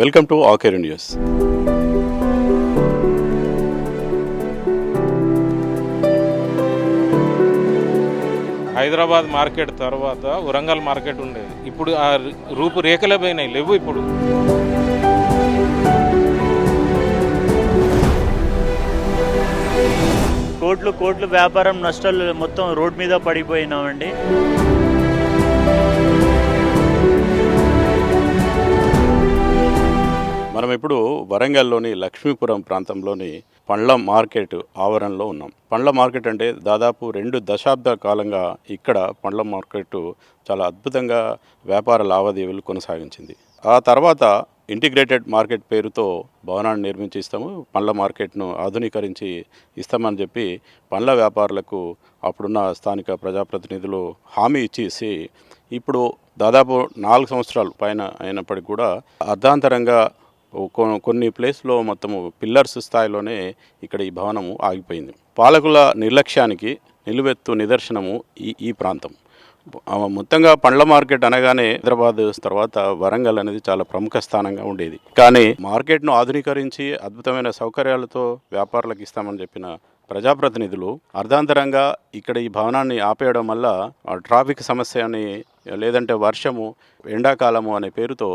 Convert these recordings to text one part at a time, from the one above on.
Welcome to ఆకేర్ news. Hyderabad market తర్వాత Warangal market ఉండేది. ఇప్పుడు ఆ రూపు రేఖలే పోయినాయి లేవు ఇప్పుడు. కోట్లు కోట్లు వ్యాపారం నష్టాలు మొత్తం రోడ్ మీద పడిపోయినామండి. ఇప్పుడు వరంగల్లోని లక్ష్మీపురం ప్రాంతంలోని పండ్ల మార్కెట్ ఆవరణలో ఉన్నాం. పండ్ల మార్కెట్ అంటే దాదాపు రెండు దశాబ్ద కాలంగా ఇక్కడ పండ్ల మార్కెట్ చాలా అద్భుతంగా వ్యాపార లావాదేవీలు కొనసాగించింది. ఆ తర్వాత ఇంటిగ్రేటెడ్ మార్కెట్ పేరుతో భవనాన్ని నిర్మించి ఇస్తాము పండ్ల మార్కెట్ను ఆధునీకరించి ఇస్తామని చెప్పి పండ్ల వ్యాపారులకు అప్పుడున్న స్థానిక ప్రజాప్రతినిధులు హామీ ఇచ్చేసి ఇప్పుడు దాదాపు నాలుగు సంవత్సరాలు పైన అయినప్పటికీ కూడా అర్ధాంతరంగా కొన్ని ప్లేస్లో మొత్తము పిల్లర్స్ స్థాయిలోనే ఇక్కడ ఈ భవనము ఆగిపోయింది. పాలకుల నిర్లక్ష్యానికి నిలువెత్తు నిదర్శనము ఈ ఈ ప్రాంతం. మొత్తంగా పండ్ల మార్కెట్ అనగానే హైదరాబాద్ తర్వాత వరంగల్ అనేది చాలా ప్రముఖ స్థానంగా ఉండేది. కానీ మార్కెట్ను ఆధునీకరించి అద్భుతమైన సౌకర్యాలతో వ్యాపారులకు ఇస్తామని చెప్పిన ప్రజాప్రతినిధులు అర్ధాంతరంగా ఇక్కడ ఈ భవనాన్ని ఆపేయడం వల్ల ట్రాఫిక్ సమస్య అని లేదంటే వర్షము ఎండాకాలము అనే పేరుతో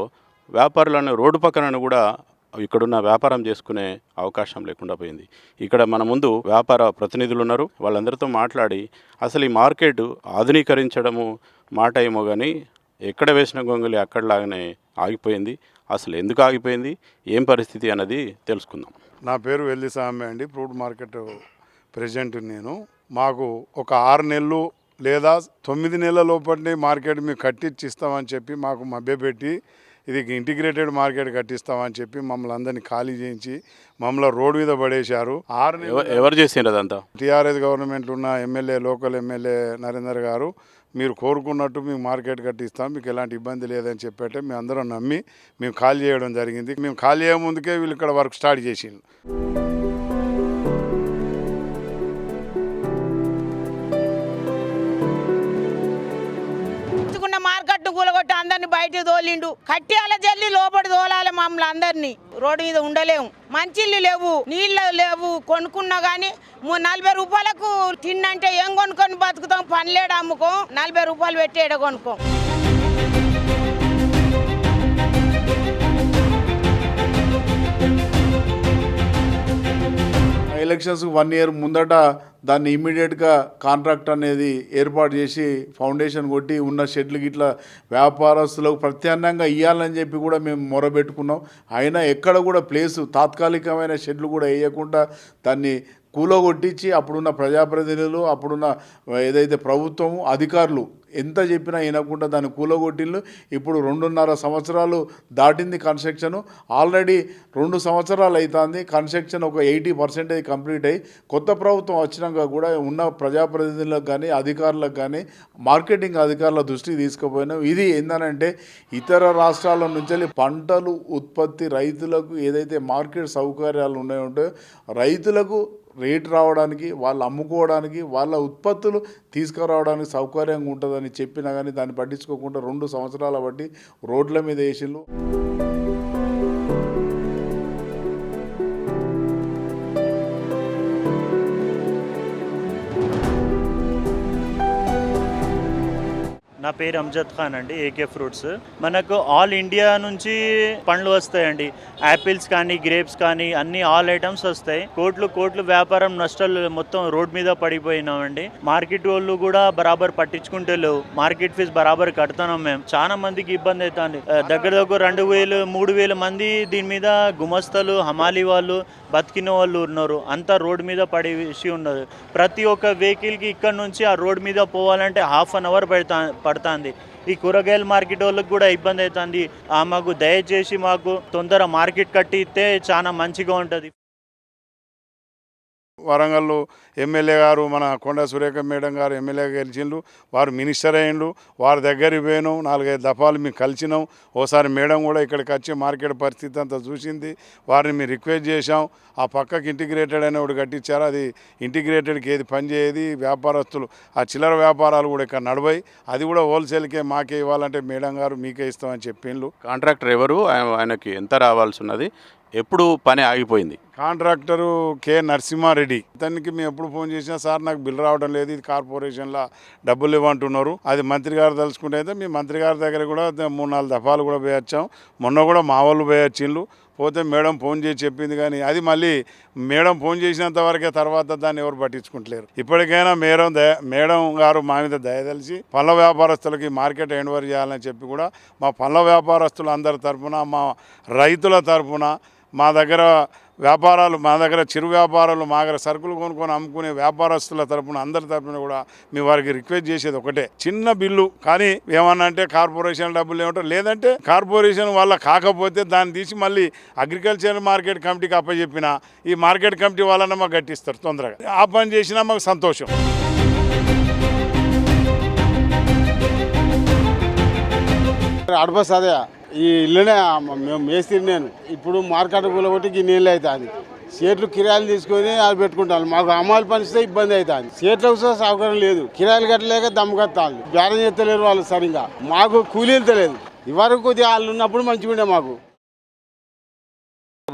వ్యాపారులను రోడ్డు పక్కన కూడా ఇక్కడున్న వ్యాపారం చేసుకునే అవకాశం లేకుండా పోయింది. ఇక్కడ మన ముందు వ్యాపార ప్రతినిధులు ఉన్నారు. వాళ్ళందరితో మాట్లాడి అసలు ఈ మార్కెట్ ఆధునీకరించడము మాట ఏమో కానీ ఎక్కడ వేసిన గొంగులి అక్కడలాగానే ఆగిపోయింది. అసలు ఎందుకు ఆగిపోయింది? ఏం పరిస్థితి అన్నది తెలుసుకుందాం. నా పేరు వెల్లి సామె అండి. ఫ్రూట్ మార్కెట్ ప్రెసిడెంట్ నేను. మాకు ఒక ఆరు నెలలు లేదా తొమ్మిది నెలల లోపటి మార్కెట్ మేము కట్టించి ఇస్తామని చెప్పి మాకు మభ్యపెట్టి ఇది ఇంటిగ్రేటెడ్ మార్కెట్ కట్టిస్తామని చెప్పి మమ్మల్ని అందరినీ ఖాళీ చేయించి మమ్మల్ని రోడ్డు మీద పడేశారు. ఆరు ఎవరు చేసిండ్రు అదంతా? టీఆర్ఎస్ గవర్నమెంట్ ఉన్న MLA local MLA Narender garu మీరు కోరుకున్నట్టు మీకు మార్కెట్ కట్టిస్తాం మీకు ఎలాంటి ఇబ్బంది లేదని చెప్పేటే మేము అందరం నమ్మి మేము ఖాళీ చేయడం జరిగింది. మేము ఖాళీ అయ్యే ముందుకే వీళ్ళు ఇక్కడ వర్క్ స్టార్ట్ చేసిండ్రు. మార్కెట్ అందరిని బయట తోలిండు. కట్టియాల జల్లి లోపలి తోలాలి మమ్మల్ని అందరినీ. రోడ్డు మీద ఉండలేము. మంచిళ్ళు లేవు నీళ్ళు లేవు కొనుక్కున్నా కానీ నలభై రూపాయలకు తిన్నంటే ఏం కొనుక్కొని బతుకుతాం? పనిలేడు అమ్ముకో? నలభై రూపాయలు పెట్టేడ కొనుక్కో? కొనుక్కోం ఎలక్షన్స్ వన్ ఇయర్ ముందట దాన్ని ఇమ్మీడియట్గా కాంట్రాక్ట్ అనేది ఏర్పాటు చేసి ఫౌండేషన్ కొట్టి ఉన్న షెడ్లు గిట్ల వ్యాపారస్తులకు ప్రత్యామ్నాయంగా ఇవ్వాలని చెప్పి కూడా మేము మొరబెట్టుకున్నాం. అయినా ఎక్కడ కూడా ప్లేసు తాత్కాలికమైన షెడ్లు కూడా వేయకుండా దాన్ని కూలగొట్టించి అప్పుడున్న ప్రజాప్రతినిధులు అప్పుడున్న ఏదైతే ప్రభుత్వము అధికారులు ఎంత చెప్పినా వినకుండా దాన్ని కూలగొట్టిళ్ళు. ఇప్పుడు రెండున్నర సంవత్సరాలు దాటింది కన్స్ట్రక్షన్. ఆల్రెడీ రెండు సంవత్సరాలు అవుతుంది కన్స్ట్రక్షన్ ఒక ఎయిటీ పర్సెంటేజ్ కంప్లీట్ అయ్యి కొత్త ప్రభుత్వం వచ్చినాక కూడా ఉన్న ప్రజాప్రతినిధులకు కానీ అధికారులకు కానీ మార్కెటింగ్ అధికారుల దృష్టికి తీసుకుపోయినాం ఇది ఏందనంటే ఇతర రాష్ట్రాల నుంచి పంటలు ఉత్పత్తి రైతులకు ఏదైతే మార్కెట్ సౌకర్యాలు ఉన్నాయో రైతులకు రేట్ రావడానికి వాళ్ళు అమ్ముకోవడానికి వాళ్ళ ఉత్పత్తులు తీసుకురావడానికి సౌకర్యంగా ఉంటుందని చెప్పినా కానీ దాన్ని పట్టించుకోకుండా రెండు సంవత్సరాల బట్టి రోడ్ల మీద వేసిళ్ళు నా పేరు అంజద్ ఖాన్ అండి ఏకే ఫ్రూట్స్ మనకు ఆల్ ఇండియా నుంచి పండ్లు వస్తాయండి. యాపిల్స్ కానీ గ్రేప్స్ కానీ అన్ని ఆల్ ఐటమ్స్ వస్తాయి. కోట్లు కోట్లు వ్యాపారం నష్టాలు మొత్తం రోడ్ మీద పడిపోయినామండి. మార్కెట్ వాళ్ళు కూడా బరాబర్ పట్టించుకుంటే లేవు. మార్కెట్ ఫీజు బరాబర్ కడుతున్నాం మేము. చాలా మందికి ఇబ్బంది అవుతుంది. దగ్గర దగ్గర రెండు వేలు మూడు వేల మంది దీని మీద గుమస్తలు హమాలి వాళ్ళు బతికిన వాళ్ళు ఉన్నారు. అంతా రోడ్ మీద పడేసి ఉన్నారు. ప్రతి ఒక్క వెహికల్కి ఇక్కడ నుంచి ఆ రోడ్ మీద పోవాలంటే హాఫ్ అన్ అవర్ పెడతా పడుతుంది. ఈ కూరగాయల మార్కెట్ వాళ్ళకి కూడా ఇబ్బంది అవుతుంది. ఆ మాకు దయచేసి మాకు తొందర మార్కెట్ కట్టి ఇస్తే చాలా మంచిగా ఉంటుంది. వరంగల్ ఎమ్మెల్యే గారు మన కొండ సురేఖ మేడం గారు ఎమ్మెల్యే గెలిచిండ్రు వారు మినిస్టర్ అయ్యిండ్రు వారి దగ్గరికి పోయినాం నాలుగైదు దఫాలు మేము కలిసినాం. ఓసారి మేడం కూడా ఇక్కడికి వచ్చి మార్కెట్ పరిస్థితి అంతా చూసింది. వారిని మేము రిక్వెస్ట్ చేశాం. ఆ పక్కకి ఇంటిగ్రేటెడ్ అనే ఒకటి కట్టించారు. అది ఇంటిగ్రేటెడ్కి ఏది పనిచేయది వ్యాపారస్తులు ఆ చిల్లర వ్యాపారాలు కూడా ఇక్కడ నడవాయి అది కూడా హోల్సేల్కే మాకే ఇవ్వాలంటే మేడం గారు మీకే ఇస్తామని చెప్పిండ్రు. కాంట్రాక్టర్ ఎవరు? ఆయన- ఆయనకి ఎంత రావాల్సి ఉన్నది? ఎప్పుడు పని ఆగిపోయింది. Contractor K Narasimha Reddy. ఇతనికి మేము ఎప్పుడు ఫోన్ చేసినా సార్ నాకు బిల్ రావడం లేదు ఇది కార్పొరేషన్లో డబ్బులు ఇవ్వంటున్నారు. అది మంత్రి గారు తలుచుకుంటే అయితే మీ మంత్రి గారి దగ్గర కూడా మూడు నాలుగు దఫాలు కూడా పోయి వచ్చాం. మొన్న కూడా మా వాళ్ళు పోయి వచ్చిండ్రు. పోతే మేడం ఫోన్ చేసి చెప్పింది కానీ అది మళ్ళీ మేడం ఫోన్ చేసినంత వరకే తర్వాత దాన్ని ఎవరు పట్టించుకుంటలేరు. ఇప్పటికైనా మేడం దయ మేడం గారు మా మీద దయదలిచి పళ్ళ వ్యాపారస్తులకి మార్కెట్ ఎండ్వర్ చేయాలని చెప్పి కూడా మా పళ్ళ వ్యాపారస్తులు అందరి తరఫున మా రైతుల తరఫున మా దగ్గర వ్యాపారాలు మా దగ్గర చిరు వ్యాపారాలు మా దగ్గర సరుకులు కొనుక్కొని అమ్ముకునే వ్యాపారస్తుల తరపున అందరి తరపున కూడా మీ వారికి రిక్వెస్ట్ చేసేది ఒకటే. చిన్న బిల్లు కానీ ఏమన్నా అంటే కార్పొరేషన్ డబ్బులు ఏమంటారు? లేదంటే కార్పొరేషన్ వల్ల కాకపోతే దాన్ని తీసి మళ్ళీ అగ్రికల్చర్ మార్కెట్ కమిటీకి అప్పచెప్పిన ఈ మార్కెట్ కమిటీ వాళ్ళని మాకు గట్టిస్తారు తొందరగా. ఆ పని చేసినా మాకు సంతోషం. అడపస్ అదే ఈ ఇల్లునే మేము మేస్త్రి నేను. ఇప్పుడు మార్కెట్ కూలగొట్టి ఈ నీళ్ళు అవుతుంది సీట్లు కిరాయిలు తీసుకొని అది పెట్టుకుంటాను మాకు అమ్మాయిలు పనిస్తే ఇబ్బంది అవుతుంది సీట్లకు కూడా సౌకర్యం లేదు. కిరాయిలు కట్టలేక దమ్మకత్తాలు బేరం చేస్తలేరు వాళ్ళు సరిగా మాకు కూలీలు తెలియదు. ఇవరకు కొద్దిగా వాళ్ళు ఉన్నప్పుడు మంచిగా ఉండే మాకు.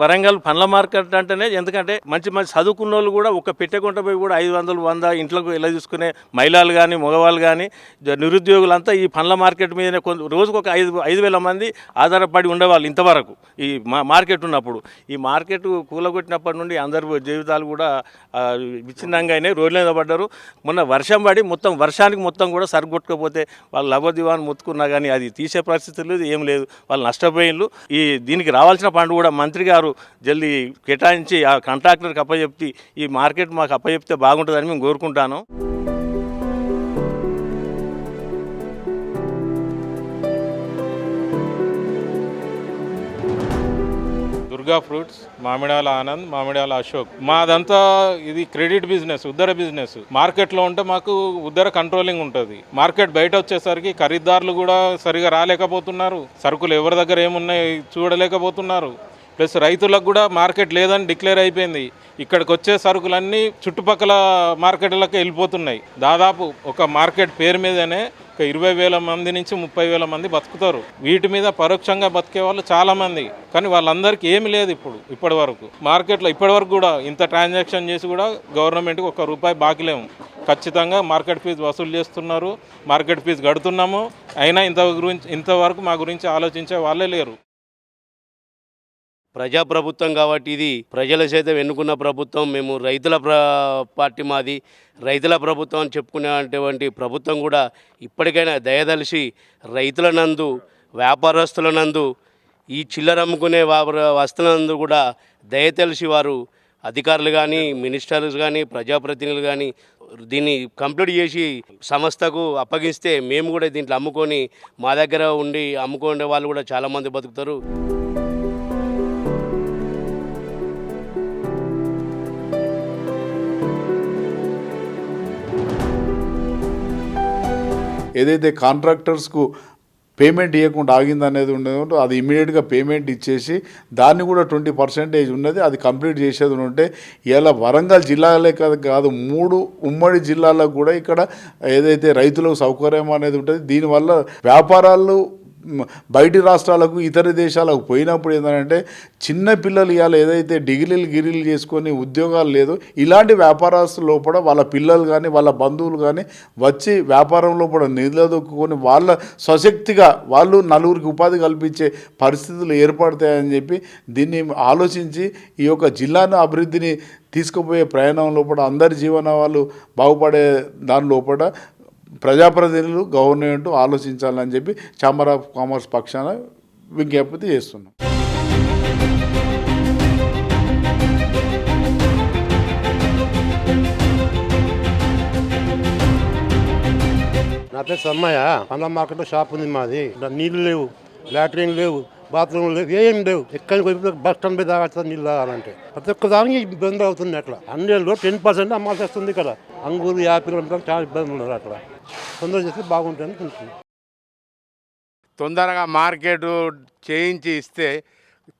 వరంగల్ పండ్ల మార్కెట్ అంటేనే ఎందుకంటే మంచి మంచి చదువుకున్న వాళ్ళు కూడా ఒక పెట్టెకుంట పోయి కూడా ఐదు వందలు వంద ఇంట్లోకి ఎలా తీసుకునే మహిళలు కానీ మగవాళ్ళు కానీ నిరుద్యోగులంతా ఈ పండ్ల మార్కెట్ మీదనే కొంత రోజుకు ఒక ఐదు ఐదు వేల మంది ఆధారపడి ఉండేవాళ్ళు ఇంతవరకు ఈ మా మార్కెట్ ఉన్నప్పుడు. ఈ మార్కెట్ కూలగొట్టినప్పటి నుండి అందరు జీవితాలు కూడా విచ్ఛిన్నంగానే విచ్ఛిన్నంగా అయినాయి రోడ్ల మీద పడ్డారు. మొన్న వర్షం పడి మొత్తం వర్షానికి మొత్తం కూడా సరిగొట్టుకపోతే వాళ్ళు లబోదివాన్ని మొత్తుకున్నా కానీ అది తీసే పరిస్థితి లేదు ఏం లేదు. వాళ్ళు నష్టపోయిన్లు ఈ దీనికి రావాల్సిన పండు కూడా మంత్రి గారు జల్దీ కేటాయించి ఆ కాంట్రాక్టర్కి అప్పచెప్తి ఈ మార్కెట్ మాకు అప్పచెప్తే బాగుంటుందని మేము కోరుకుంటాను. దుర్గా ఫ్రూట్స్ మామిడాల ఆనంద్ మామిడాల అశోక్. మాదంతా ఇది క్రెడిట్ బిజినెస్ ఉద్దర బిజినెస్. మార్కెట్లో ఉంటే మాకు ఉద్దర కంట్రోలింగ్ ఉంటుంది. మార్కెట్ బయట వచ్చేసరికి ఖరీదారులు కూడా సరిగా రాలేకపోతున్నారు. సరుకులు ఎవరి దగ్గర ఏమున్నాయి చూడలేకపోతున్నారు. ప్లస్ రైతులకు కూడా మార్కెట్ లేదని డిక్లేర్ అయిపోయింది. ఇక్కడికి వచ్చే సరుకులన్నీ చుట్టుపక్కల మార్కెట్లకు వెళ్ళిపోతున్నాయి. దాదాపు ఒక మార్కెట్ పేరు మీదనే ఒక ఇరవై వేల మంది నుంచి ముప్పై వేల మంది బతుకుతారు. వీటి మీద పరోక్షంగా బతికే వాళ్ళు చాలామంది. కానీ వాళ్ళందరికీ ఏమి లేదు ఇప్పుడు ఇప్పటి వరకు. మార్కెట్లో ఇప్పటి వరకు కూడా ఇంత ట్రాన్సాక్షన్ చేసి కూడా గవర్నమెంట్కి ఒక రూపాయి బాకీ లేము ఖచ్చితంగా మార్కెట్ ఫీజు వసూలు చేస్తున్నారు. మార్కెట్ ఫీజు కడుతున్నాము. అయినా ఇంత గురించి ఇంతవరకు మా గురించి ఆలోచించే వాళ్ళే లేరు. ప్రజాప్రభుత్వం కాబట్టి ఇది ప్రజల సైతం ఎన్నుకున్న ప్రభుత్వం. మేము రైతుల పార్టీ మాది. రైతుల ప్రభుత్వం అని చెప్పుకునేటువంటి ప్రభుత్వం కూడా ఇప్పటికైనా దయదలిసి రైతుల నందు వ్యాపారస్తుల నందు ఈ చిల్లర అమ్ముకునే వ్యాపార వస్తువులందు కూడా దయతలిసి వారు అధికారులు కానీ మినిస్టర్స్ కానీ ప్రజాప్రతినిధులు కానీ దీన్ని కంప్లీట్ చేసి సంస్థకు అప్పగిస్తే మేము కూడా దీంట్లో అమ్ముకొని మా దగ్గర ఉండి అమ్ముకునే వాళ్ళు కూడా చాలామంది బతుకుతారు. ఏదైతే కాంట్రాక్టర్స్కు పేమెంట్ ఇవ్వకుండా ఆగింది అనేది ఉండేదో అది ఇమీడియట్గా పేమెంట్ ఇచ్చేసి దాన్ని కూడా ట్వంటీ పర్సెంటేజ్ ఉన్నది అది కంప్లీట్ చేసేది ఉంటే ఇలా వరంగల్ జిల్లాలే కాదు కాదు మూడు ఉమ్మడి జిల్లాలకు కూడా ఇక్కడ ఏదైతే రైతులకు సౌకర్యం అనేది ఉంటుంది దీనివల్ల వ్యాపారాలు బయటి రాష్ట్రాలకు ఇతర దేశాలకు పోయినప్పుడు ఏంటంటే చిన్న పిల్లలు ఇవాళ ఏదైతే డిగ్రీలు గిరీలు చేసుకొని ఉద్యోగాలు లేదు ఇలాంటి వ్యాపారస్తుల లోపల వాళ్ళ పిల్లలు కానీ వాళ్ళ బంధువులు కానీ వచ్చి వ్యాపారంలో కూడా నిలదొక్కుని వాళ్ళ స్వశక్తిగా వాళ్ళు నలుగురికి ఉపాధి కల్పించే పరిస్థితులు ఏర్పడతాయని చెప్పి దీన్ని ఆలోచించి ఈ యొక్క జిల్లాను అభివృద్ధిని తీసుకుపోయే ప్రయాణం లోపల అందరి జీవన వాళ్ళు బాగుపడే దాని లోపల ప్రజాప్రతినిధులు గవర్నమెంట్ ఆలోచించాలని చెప్పి ఛాంబర్ ఆఫ్ కామర్స్ పక్షాన విజ్ఞప్తి చేస్తున్నాం. నా పేరు సమ్మయ్య. పండ్ల మార్కెట్లో షాప్ ఉంది మాది. నీళ్ళు లేవు లాట్రిన్ లేవు. బాత్రూమ్ లేవు ఏం లేవు. ఎక్కడికి పోయి బస్ స్టాండ్ మీద తాగాల్సిన నీళ్ళు తాగాలంటే. ప్రతి ఒక్క దానికి ఇబ్బంది అవుతుంది అట్లా అన్నిలో టెన్ పర్సెంట్ అమ్మాల్సి వస్తుంది కదా అంగూరు యాపిల్ చాలా ఇబ్బంది ఉన్నారు అట్లా తొందర చేస్తే బాగుంటుంది తెలుస్తుంది తొందరగా మార్కెట్ చేయించి ఇస్తే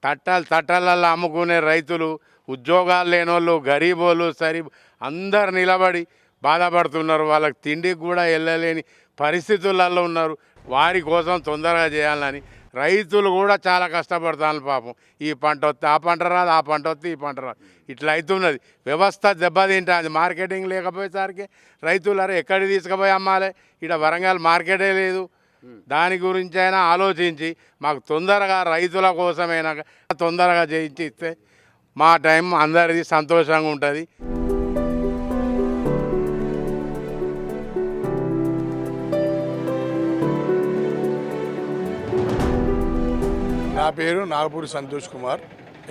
తట్టాలు తట్టాలల్లో అమ్ముకునే రైతులు ఉద్యోగాలు లేనోళ్ళు గరీబోళ్ళు సరి అందరు నిలబడి బాధపడుతున్నారు. వాళ్ళకి తిండికి కూడా వెళ్ళలేని పరిస్థితులలో ఉన్నారు. వారి కోసం తొందరగా చేయాలని రైతులు కూడా చాలా కష్టపడతాను పాపం. ఈ పంట వస్తే ఆ పంట రాదు ఆ పంట వస్తే ఈ పంట రాదు. ఇట్లా అవుతున్నది. వ్యవస్థ దెబ్బతింటుంది. మార్కెటింగ్ లేకపోయేసరికి రైతులు అరే ఎక్కడికి తీసుకుపోయి అమ్మాలి? ఇక్కడ వరంగల్ మార్కెటే లేదు. దాని గురించి అయినా ఆలోచించి మాకు తొందరగా రైతుల కోసమైనా తొందరగా చేయించి ఇస్తే మా టైం అందరిది సంతోషంగా ఉంటుంది. నా పేరు Nagapudi Santosh Kumar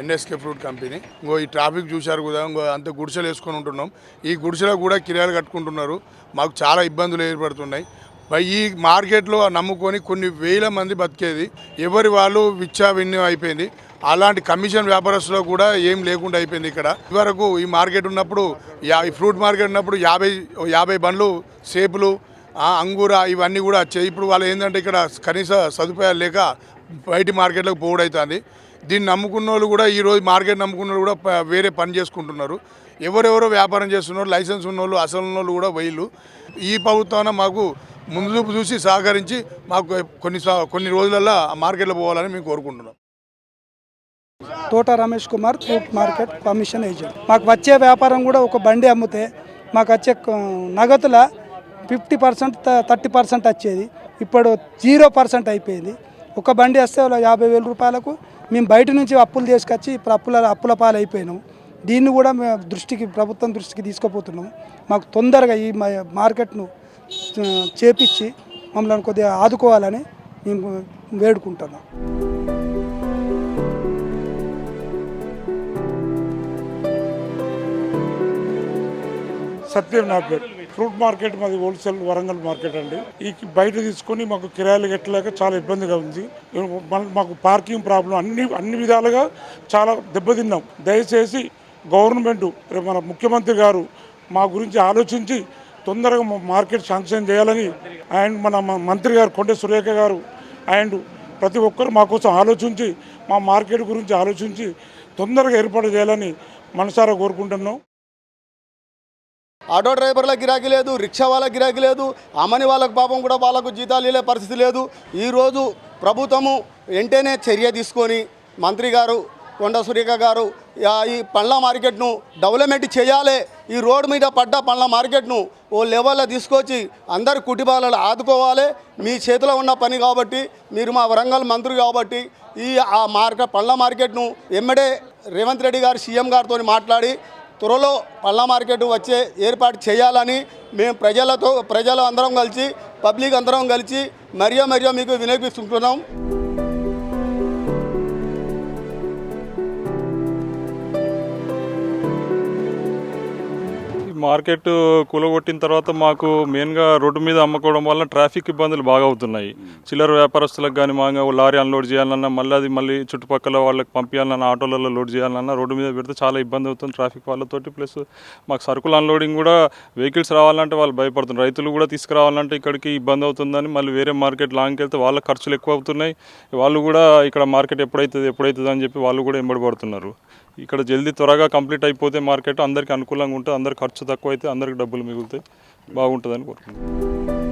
NSK fruit company ఇంకో ఈ ట్రాఫిక్ చూశారు కదా ఇంకో అంత గుడిసెలు వేసుకొని ఉంటున్నాం. ఈ గుడిసెలో కూడా కిరాయిలు కట్టుకుంటున్నారు. మాకు చాలా ఇబ్బందులు ఏర్పడుతున్నాయి. ఈ మార్కెట్లో నమ్ముకొని కొన్ని వేల మంది బతికేది ఎవరి వాళ్ళు విచ్చా విన్యం అయిపోయింది. అలాంటి కమిషన్ వ్యాపారస్తులో కూడా ఏం లేకుండా అయిపోయింది ఇక్కడ. ఇవరకు ఈ మార్కెట్ ఉన్నప్పుడు యా ఈ ఫ్రూట్ మార్కెట్ ఉన్నప్పుడు యాభై యాభై బండ్లు సేపులు అంగూర ఇవన్నీ కూడా వచ్చాయి. ఇప్పుడు వాళ్ళు ఏంటంటే ఇక్కడ కనీస సదుపాయాలు లేక బయటి మార్కెట్లకు పోవడవుతుంది దీన్ని నమ్ముకున్న వాళ్ళు కూడా ఈ రోజు మార్కెట్ నమ్ముకున్న వాళ్ళు కూడా వేరే పని చేసుకుంటున్నారు. ఎవరెవరో వ్యాపారం చేస్తున్నారు లైసెన్స్ ఉన్న వాళ్ళు అసలు ఉన్న వాళ్ళు కూడా వీళ్ళు ఈ ప్రభుత్వాన మాకు ముందు చూపు చూసి సహకరించి మాకు కొన్ని సా- కొన్ని రోజులలో మార్కెట్లో పోవాలని మేము కోరుకుంటున్నాం. Thota Ramesh Kumar fruit market commission agent. మాకు వచ్చే వ్యాపారం కూడా ఒక బండి అమ్మితే మాకు వచ్చే నగదుల ఫిఫ్టీ పర్సెంట్ థర్టీ పర్సెంట్ వచ్చేది. ఇప్పుడు జీరో పర్సెంట్ అయిపోయింది. ఒక బండి వస్తే వాళ్ళ యాభై వేల రూపాయలకు మేము బయట నుంచి అప్పులు తీసుకొచ్చి ఇప్పుడు అప్పుల అప్పుల పాలు అయిపోయినాం దీన్ని కూడా మేము దృష్టికి ప్రభుత్వం దృష్టికి తీసుకుపోతున్నాం. మాకు తొందరగా ఈ మా మార్కెట్ను చేపించి మమ్మల్ని కొద్దిగా ఆదుకోవాలని మేము వేడుకుంటున్నాం. సత్యం నా పేరు. ఫ్రూట్ మార్కెట్ మాది హోల్సేల్ వరంగల్ మార్కెట్ అండి. ఈ బయట తీసుకొని మాకు కిరాయిలు కట్టలేక చాలా ఇబ్బందిగా ఉంది. మాకు పార్కింగ్ ప్రాబ్లం అన్ని అన్ని విధాలుగా చాలా దెబ్బతిన్నాం. దయచేసి గవర్నమెంట్ మన ముఖ్యమంత్రి గారు మా గురించి ఆలోచించి తొందరగా మా మార్కెట్ శాంక్షన్ చేయాలని అండ్ మన మంత్రి గారు కొండ సురేఖ గారు అండ్ ప్రతి ఒక్కరు మా కోసం ఆలోచించి మా మార్కెట్ గురించి ఆలోచించి తొందరగా ఏర్పాటు చేయాలని మనసారా కోరుకుంటున్నాం. ఆటో డ్రైవర్ల గిరాకీ లేదు రిక్షా వాళ్ళ గిరాకీ లేదు అమ్మని వాళ్ళకు పాపం కూడా వాళ్ళకు జీతాలు ఇలే పరిస్థితి లేదు. ఈరోజు ప్రభుత్వము వెంటనే చర్య తీసుకొని మంత్రి గారు కొండ సురేఖ గారు ఈ పండ్ల మార్కెట్ను డెవలప్మెంట్ చేయాలి. ఈ రోడ్డు మీద పడ్డ పండ్ల మార్కెట్ను ఓ లెవెల్లో తీసుకొచ్చి అందరి కుటుంబాలను ఆదుకోవాలి. మీ చేతిలో ఉన్న పని కాబట్టి మీరు మా వరంగల్ మంత్రి కాబట్టి ఈ ఆ మార్కెట్ పండ్ల మార్కెట్ను ఎమ్మడే రేవంత్ రెడ్డి గారు సీఎం గారితో మాట్లాడి త్వరలో పళ్ళ మార్కెట్ వచ్చే ఏర్పాటు చేయాలని మేము ప్రజలతో ప్రజలు అందరం కలిసి పబ్లిక్ అందరం కలిసి మరియో మరియో మీకు వినియోగిస్తుంటున్నాం మార్కెట్ కూలగొట్టిన తర్వాత మాకు మెయిన్గా రోడ్డు మీద అమ్ముకోవడం వల్ల ట్రాఫిక్ ఇబ్బందులు బాగా అవుతున్నాయి. చిల్లర వ్యాపారస్తులకు కానీ మాగా లారీ అన్లోడ్ చేయాలన్నా మళ్ళీ అది మళ్ళీ చుట్టుపక్కల వాళ్ళకి పంపించాలన్నా ఆటోలలో లోడ్ చేయాలన్నా రోడ్డు మీద పెడితే చాలా ఇబ్బంది అవుతుంది ట్రాఫిక్ వాళ్ళతోటి. ప్లస్ మాకు సరుకులు అన్లోడింగ్ కూడా వెహికల్స్ రావాలంటే వాళ్ళు భయపడుతున్నారు. రైతులు కూడా తీసుకురావాలంటే ఇక్కడికి ఇబ్బంది అవుతుందని మళ్ళీ వేరే మార్కెట్ లాంగ్కి వెళ్తే వాళ్ళ ఖర్చులు ఎక్కువ అవుతున్నాయి. వాళ్ళు కూడా ఇక్కడ మార్కెట్ ఎప్పుడైతుంది ఎప్పుడైతుంది అని చెప్పి వాళ్ళు కూడా ఎంబడి పడుతున్నారు. ఇక్కడ జల్దీ త్వరగా కంప్లీట్ అయిపోతే మార్కెట్ అందరికి అనుకూలంగా ఉంటుంది అందరికి ఖర్చు తక్కువ అయితే అందరికి డబ్బులు మిగులుతాయి. బాగుంటుందని కోరుకుంటున్నాను.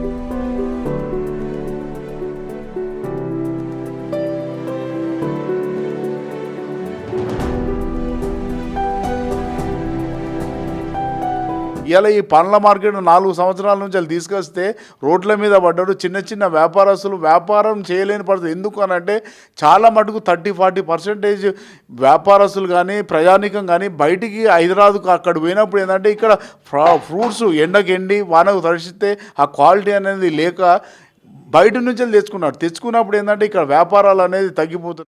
ఇలా ఈ పండ్ల మార్కెట్ నాలుగు సంవత్సరాల నుంచి వాళ్ళు తీసుకొస్తే రోడ్ల మీద పడ్డాడు. చిన్న చిన్న వ్యాపారస్తులు వ్యాపారం చేయలేని పరిస్థితి. ఎందుకు అని అంటే చాలా మటుకు థర్టీ ఫార్టీ పర్సెంటేజ్ వ్యాపారస్తులు కానీ ప్రయాణికం కానీ బయటికి హైదరాబాద్కు అక్కడ పోయినప్పుడు ఏంటంటే ఇక్కడ ఫ్రా- ఫ్రూట్స్ ఎండకెండి ఎండి వానకు తడిస్తే ఆ క్వాలిటీ అనేది లేక బయట నుంచి తెచ్చుకున్నారు. తెచ్చుకున్నప్పుడు ఏంటంటే ఇక్కడ వ్యాపారాలు అనేది తగ్గిపోతుంది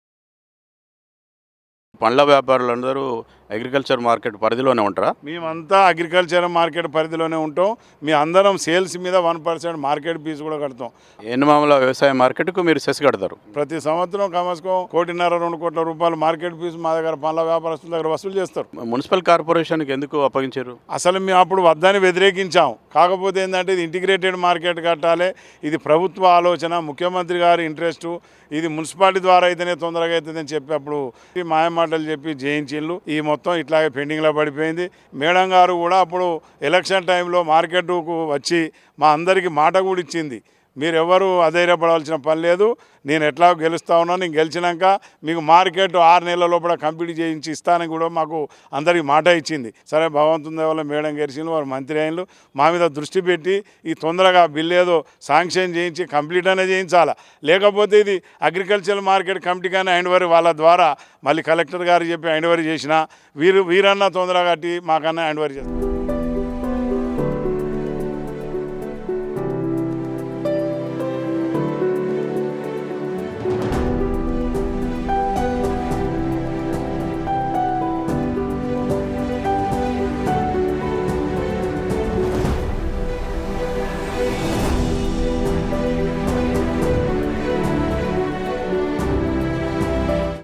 పండ్ల వ్యాపారులందరూ అగ్రికల్చర్ మార్కెట్ పరిధిలోనే ఉంటారా? మేమంతా అగ్రికల్చర్ మార్కెట్ పరిధిలోనే ఉంటాం. మీ అందరం సేల్స్ మీద వన్ పర్సెంట్ మార్కెట్ ఫీజు కూడా కడతాం. ఎన్నమామల వ్యవసాయ మార్కెట్కు మీరు సెస్ కడతారు? ప్రతి సంవత్సరం కమస్కం కోటిన్నర రెండు కోట్ల రూపాయలు మార్కెట్ ఫీజు మా దగ్గర పండ్ల వ్యాపారస్తుల దగ్గర వసూలు చేస్తారు. మున్సిపల్ కార్పొరేషన్కి ఎందుకు అప్పగించారు? అసలు మేము అప్పుడు వద్దని వ్యతిరేకించాం. కాకపోతే ఏంటంటే ఇది ఇంటిగ్రేటెడ్ మార్కెట్ కట్టాలి. ఇది ప్రభుత్వ ఆలోచన ముఖ్యమంత్రి గారి ఇంట్రెస్ట్. ఇది మున్సిపాలిటీ ద్వారా అయితేనే తొందరగా అవుతుందని చెప్పి అప్పుడు ఈ మాటలు చెప్పి జయించిళ్ళు ఈ మొత్తం ఇట్లాగే పెండింగ్లో పడిపోయింది. మేడం గారు కూడా అప్పుడు ఎలక్షన్ టైంలో మార్కెట్కు వచ్చి మా అందరికీ మాట కూడా ఇచ్చింది. మీరెవరు అధైర్యపడవలసిన పని లేదు. నేను ఎట్లా గెలుస్తా ఉన్నాను నేను గెలిచినాక మీకు మార్కెట్ ఆరు నెలల లోపల కంప్లీట్ చేయించి ఇస్తానని కూడా మాకు అందరికి మాట ఇచ్చింది. సరే భగవంతుని వల్ల మేడం గెలిచింది వారు మంత్రి అయినలు. మా మీద దృష్టి పెట్టి ఈ తొందరగా బిల్ ఏదో శాంక్షన్ చేయించి కంప్లీట్ అనే చేయించాలా? లేకపోతే ఇది అగ్రికల్చర్ మార్కెట్ కమిటీ కానీ హ్యాండ్ వాళ్ళ ద్వారా మళ్ళీ కలెక్టర్ గారు చెప్పి హ్యాండ్ చేసిన వీరు వీరన్నా తొందరగా కట్టి మాకన్నా హ్యాండ్ ఓవర్ చేస్తారు.